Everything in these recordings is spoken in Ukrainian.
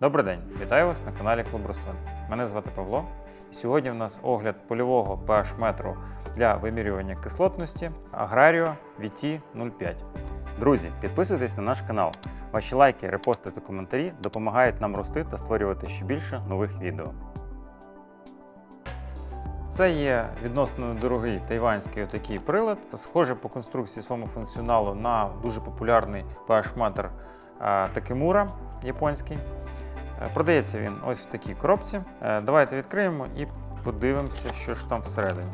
Добрий день, вітаю вас на каналі Клуб Рослин. Мене звати Павло. І сьогодні в нас огляд польового pH метру для вимірювання кислотності Agrario VT 05. Друзі, підписуйтесь на наш канал. Ваші лайки, репости та коментарі допомагають нам рости та створювати ще більше нових відео. Це є відносно дорогий тайванський отакий прилад, схожий по конструкції своєму функціоналу на дуже популярний pH-метр Такемура японський. Е, Продається він ось в такій коробці. Е, Давайте відкриємо і подивимося, що ж там всередині.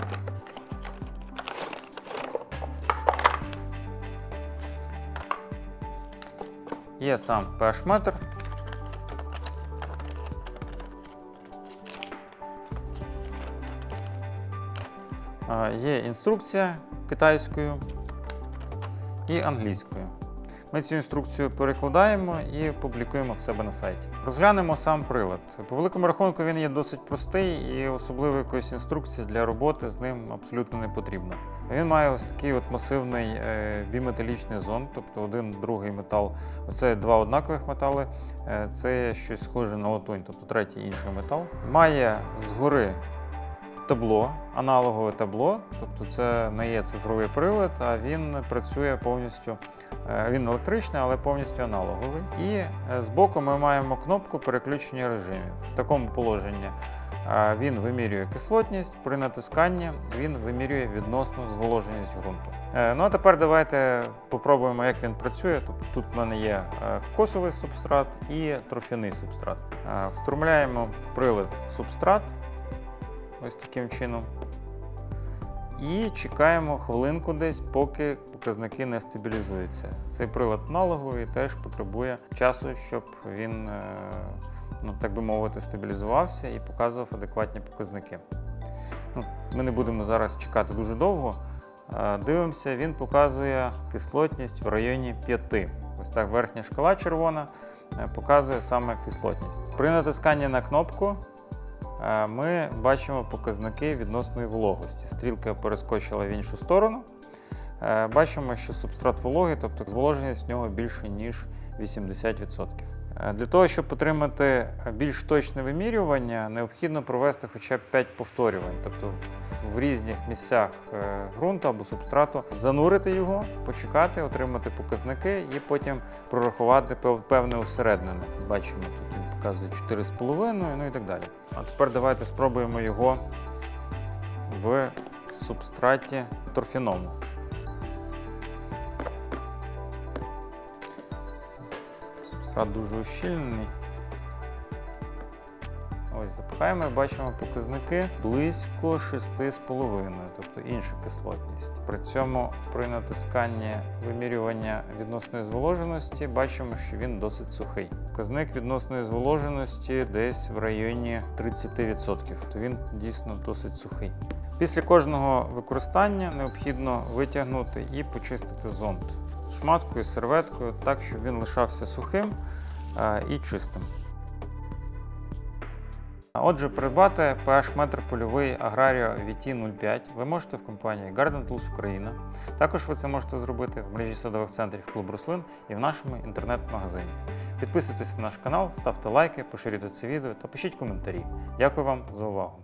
Є сам pH-метр. Е, Є інструкція китайською і англійською. Ми цю інструкцію перекладаємо і публікуємо в себе на сайті. Розглянемо сам прилад. По великому рахунку він є досить простий і особливо якоїсь інструкції для роботи з ним абсолютно не потрібно. Він має ось такий от масивний е, біметалічний зонд, тобто один другий метал. Оце два однакових метали. Е, Це щось схоже на латунь, тобто третій інший метал. Має згори табло, аналогове табло, тобто це не є цифровий прилад, а він працює повністю. е, Він електричний, але повністю аналоговий. І е, збоку ми маємо кнопку переключення режимів. В такому положенні е, він вимірює кислотність, при натисканні він вимірює відносну зволоженість ґрунту. Ну а тепер давайте попробуємо, як він працює. Тут в мене є кокосовий субстрат і торфяний субстрат. Встромляємо прилад в субстрат ось таким чином. І чекаємо хвилинку десь, поки показники не стабілізуються. Цей прилад аналоговий теж потребує часу, щоб він, е, ну, так би мовити, стабілізувався і показував адекватні показники. Ну, ми не будемо зараз чекати дуже довго. Е, Дивимося, він показує кислотність в районі 5. Ось так верхня шкала червона е, показує саме кислотність. При натисканні на кнопку ми бачимо показники відносної вологості. Стрілка перескочила в іншу сторону. Е, Бачимо, що субстрат вологий, тобто зволоженість в нього більше, ніж 80%. Е, Для того, щоб отримати більш точне вимірювання, необхідно провести хоча б 5 повторювань, тобто в різних місцях е, ґрунту або субстрату, занурити його, почекати, отримати показники і потім прорахувати певне усереднене. Бачимо, тут показує 4,5, ну і так далі. А тепер давайте спробуємо його в субстраті торфяному. Субстрат дуже ущільнений. Ось запихаємо і бачимо показники близько 6,5, тобто інша кислотність. При цьому при натисканні вимірювання відносної зволоженості бачимо, що він досить сухий. Показник відносної зволоженості десь в районі 30%, то він дійсно досить сухий. Після кожного використання необхідно витягнути і почистити зонд шматкою, серветкою, так, щоб він лишався сухим е, і чистим. Отже, придбати pH-метр польовий Agrario VT05 ви можете в компанії Garden Tools Україна. Також ви це можете зробити в мережі садових центрів Клуб Рослин і в нашому інтернет-магазині. Підписуйтесь на наш канал, ставте лайки, поширюйте це відео та пишіть коментарі. Дякую вам за увагу!